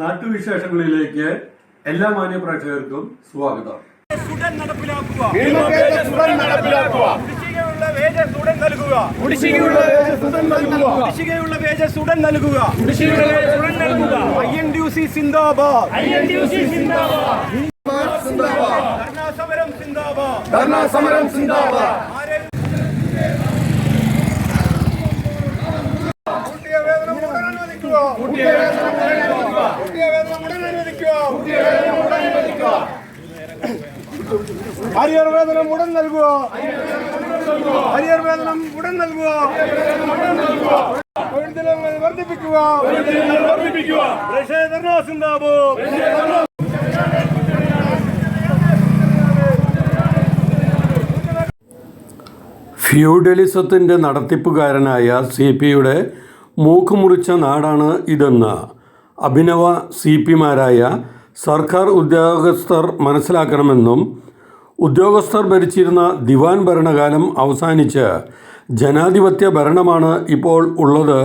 നാട്ടുവിശേഷങ്ങളിലേക്ക് എല്ലാ മാന്യ പ്രേക്ഷകർക്കും സ്വാഗതം. ഉടൻ നടപ്പിലാക്കുക. കുടിശ്ശികയുള്ള വേജസ് ഉടൻ നൽകുക. കുടിശ്ശികയുള്ള വേജസ് ഉടൻ നൽകുക. കുടിശ്ശികയുള്ള വേജസ് ഉടൻ നൽകുക. കുടിശ്ശികയുള്ള വേജസ് ഉടൻ നൽകുക. ഐ എൻ ഡി സി സിന്ദാബാദ്. സിന്ദാബാദ്. ധർണാ സമരം സിന്ദാബാദ്. ധർണാ സമരം സിന്ദാബാദ്. കൂട്ടിയ വേതനം ഉടൻ അനുവദിക്കുക. കൂട്ടിയ വേതനം അനുവദിക്കുക ഹരിയർ വേതനം ഉടൻ നൽകുക. ഹരിയർ വേതനം ഉടൻ നൽകുക. തൊഴിൽദിനങ്ങൾ വർദ്ധിപ്പിക്കുക. വർദ്ധിപ്പിക്കുക ഫ്യൂഡലിസത്തിന്റെ നടത്തിപ്പുകാരനായ സി പിയുടെ മൂക്കുമുറിച്ച നാടാണ് ഇതെന്ന് അഭിനവ സി പിമാരായ സർക്കാർ ഉദ്യോഗസ്ഥർ മനസ്സിലാക്കണമെന്നും ഉദ്യോഗസ്ഥർ ഭരിച്ചിരുന്ന ദിവാൻ ഭരണകാലം അവസാനിച്ച് ജനാധിപത്യ ഭരണമാണ് ഇപ്പോൾ ഉള്ളത്.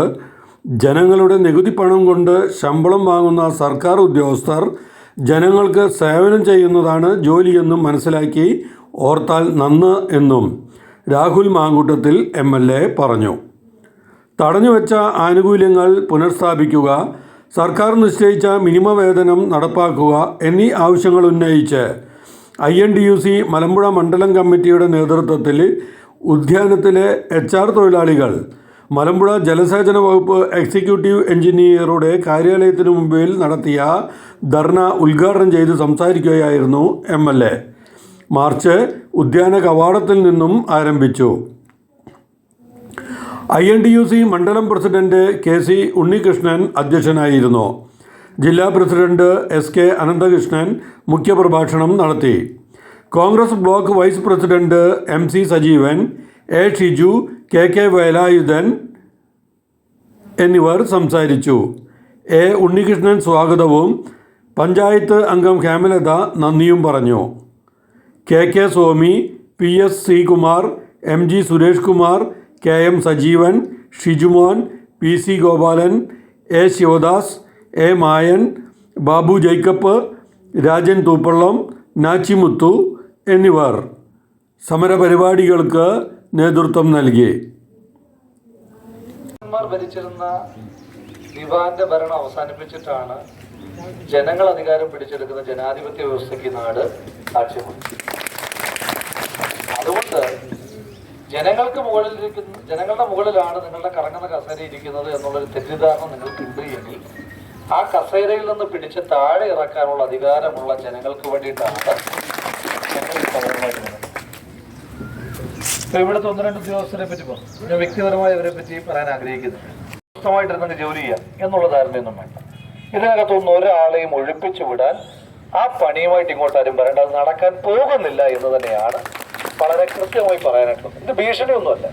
ജനങ്ങളുടെ നികുതി പണം കൊണ്ട് ശമ്പളം വാങ്ങുന്ന സർക്കാർ ഉദ്യോഗസ്ഥർ ജനങ്ങൾക്ക് സേവനം ചെയ്യുന്നതാണ് ജോലിയെന്നും മനസ്സിലാക്കി ഓർത്താൽ നന്ന് എന്നും Rahul Mamkootathil M L A പറഞ്ഞു. തടഞ്ഞുവെച്ച ആനുകൂല്യങ്ങൾ പുനഃസ്ഥാപിക്കുക സർക്കാർ നിശ്ചയിച്ച മിനിമം വേതനം നടപ്പാക്കുക എന്നീ ആവശ്യങ്ങൾ ഉന്നയിച്ച് I N D U C Malampuzha മണ്ഡലം കമ്മിറ്റിയുടെ നേതൃത്വത്തിൽ ഉദ്യാനത്തിലെ എച്ച് ആർ തൊഴിലാളികൾ മലമ്പുഴ ജലസേചന വകുപ്പ് എക്സിക്യൂട്ടീവ് എഞ്ചിനീയറുടെ കാര്യാലയത്തിന് മുമ്പിൽ നടത്തിയ ധർണ ഉദ്ഘാടനം ചെയ്ത് സംസാരിക്കുകയായിരുന്നു എം മാർച്ച് ഉദ്യാന കവാടത്തിൽ നിന്നും ആരംഭിച്ചു. I N D U C മണ്ഡലം പ്രസിഡന്റ് കെ സി ഉണ്ണികൃഷ്ണൻ അധ്യക്ഷനായിരുന്നു. ജില്ലാ പ്രസിഡന്റ് എസ് കെ അനന്തകൃഷ്ണൻ മുഖ്യപ്രഭാഷണം നടത്തി. Congress block vice president M C Sajeevan A Shiju K K Velayudhan എന്നിവർ സംസാരിച്ചു. എ ഉണ്ണികൃഷ്ണൻ സ്വാഗതവും പഞ്ചായത്ത് അംഗം ഹേമലത നന്ദിയും പറഞ്ഞു. K K Swami P S Sreekumar M G Suresh Kumar K M Sajeevan Shijumon P C Gopalan A Sivadas A Mayan Babu Jacob Rajan Thooppallam Nachimuthu എന്നിവർ സമരപരിപാടികൾക്ക് നേതൃത്വം നൽകി. ഭരിച്ചിരുന്ന ദിവാന്റെ ഭരണം അവസാനിപ്പിച്ചിട്ടാണ് ജനങ്ങൾ അധികാരം പിടിച്ചെടുക്കുന്ന ജനാധിപത്യ വ്യവസ്ഥയ്ക്ക് നാട് സാക്ഷ്യമാണ് ജനങ്ങൾക്ക് മുകളിലിരിക്കുന്ന ജനങ്ങളുടെ മുകളിലാണ് നിങ്ങളുടെ കറങ്ങുന്ന കസേര ഇരിക്കുന്നത് എന്നുള്ളൊരു തെറ്റിദ്ധാരണ നിങ്ങൾക്ക് എങ്കിൽ ആ കസേരയിൽ നിന്ന് പിടിച്ച് താഴെ ഇറക്കാനുള്ള അധികാരമുള്ള ജനങ്ങൾക്ക് വേണ്ടിയിട്ടാണ് ഇവിടുത്തെ ഒന്ന് രണ്ട് ഉദ്യോഗസ്ഥരെ പറ്റി പറഞ്ഞു. ഞാൻ വ്യക്തിപരമായി അവരെ പറ്റി പറയാൻ ആഗ്രഹിക്കുന്നു. നിങ്ങൾക്ക് ജോലി ചെയ്യാം എന്നുള്ള ധാരണയൊന്നും വേണ്ട. ഇതിനകത്തൊന്നും ഒരാളെയും ഒഴിപ്പിച്ചു വിടാൻ ആ പണിയുമായിട്ട് ഇങ്ങോട്ട് ആരും വരേണ്ട. അത് നടക്കാൻ പോകുന്നില്ല എന്ന് തന്നെയാണ് വളരെ കൃത്യമായി പറയാനായിട്ട് ഇത് ഭീഷണിയൊന്നുമല്ല.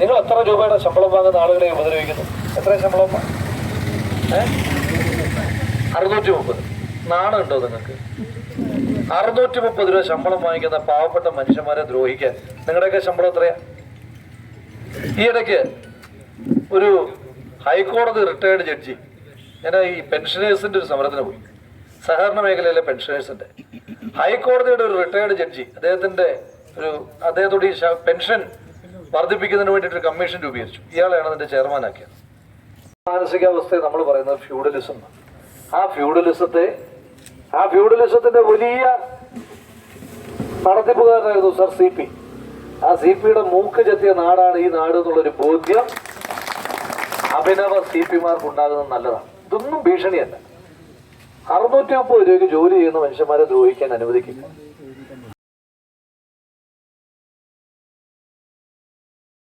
നിങ്ങൾ എത്ര രൂപയുടെ ശമ്പളം വാങ്ങുന്ന ആളുകളെ ഉപദ്രവിക്കുന്നു? എത്ര ശമ്പളം? അറുന്നൂറ്റി മുപ്പത് നാണുണ്ടോ നിങ്ങൾക്ക്? അറുന്നൂറ്റി മുപ്പത് രൂപ ശമ്പളം വാങ്ങിക്കുന്ന പാവപ്പെട്ട മനുഷ്യന്മാരെ ദ്രോഹിക്കാൻ നിങ്ങളുടെയൊക്കെ ശമ്പളം എത്രയാ? ഈ ഇടയ്ക്ക് ഒരു ഹൈക്കോടതി റിട്ടയർഡ് ജഡ്ജി ഞാൻ ഈ പെൻഷനേഴ്സിന്റെ ഒരു സമരത്തിന് പോയി. സഹകരണ മേഖലയിലെ പെൻഷനേഴ്സിന്റെ. ഹൈക്കോടതിയുടെ ഒരു റിട്ടയർഡ് ജഡ്ജി അദ്ദേഹത്തിന്റെ ഒരു അദ്ദേഹത്തോട് ഈ പെൻഷൻ വർദ്ധിപ്പിക്കുന്നതിന് വേണ്ടിയിട്ട് കമ്മീഷൻ രൂപീകരിച്ചു. ഇയാളെയാണ് അതിന്റെ ചെയർമാനാക്കിയത്. മാനസികാവസ്ഥയെ നമ്മൾ പറയുന്നത് ഫ്യൂഡലിസം. ആ ഫ്യൂഡലിസത്തെ ആ ഫ്യൂഡലിസത്തിന്റെ വലിയ നടത്തിപ്പുകാരനായിരുന്നു സർ സി പി. ആ സി പിയുടെ മൂക്ക് ചെത്തിയ നാടാണ് ഈ നാട് എന്നുള്ളൊരു ബോധ്യം അഭിനവ സി പിമാർക്ക് ഉണ്ടാകുന്നത് നല്ലതാണ്. ഇതൊന്നും ഭീഷണിയല്ല. അറുന്നൂറ്റി മുപ്പത് രൂപയ്ക്ക് ജോലി ചെയ്യുന്ന മനുഷ്യന്മാരെ ദ്രോഹിക്കാൻ അനുവദിക്കില്ല.